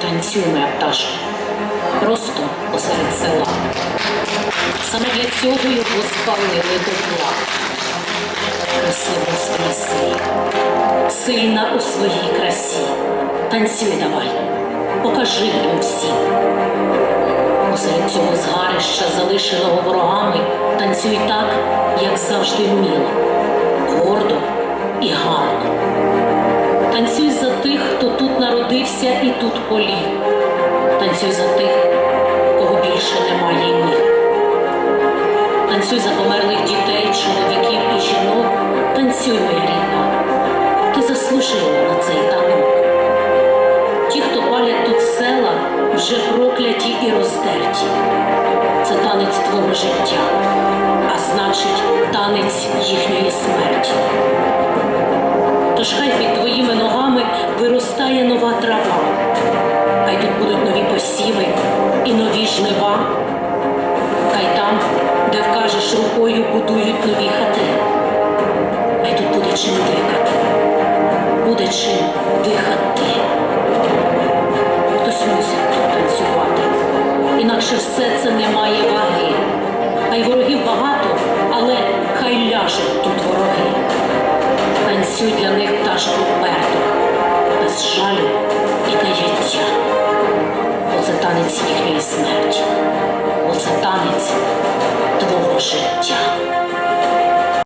Танцюй, моя пташка, просто посеред села. Саме для цього його спалили до тла. Красиво воскресний, сильна у своїй красі. Танцюй давай, покажи їм всім. Посеред цього згарища, залишеного ворогами, танцюй так, як завжди вміла, народився і тут поліг. Танцюй за тих, кого більше немає й ніг. Танцюй за померлих дітей, чоловіків і жінок. Танцюй, моя рідна. Ти заслужила на цей танок. Ті, хто палять тут села, вже прокляті і роздерті. Це танець твого життя, а значить, танець їхньої смерті. Тож хай виростає нова трава, хай тут будуть нові посіви і нові жнива, хай там, де вкажеш рукою, будують нові хати. Хай тут буде чим дихати, буде чим дихати. Хтось мусить тут танцювати, інакше все це не має ваги. Хай ворогів багато, але хай ляжуть тут вороги. Танцюй для них пташку Танець їхньої смерті, оце танець твого життя.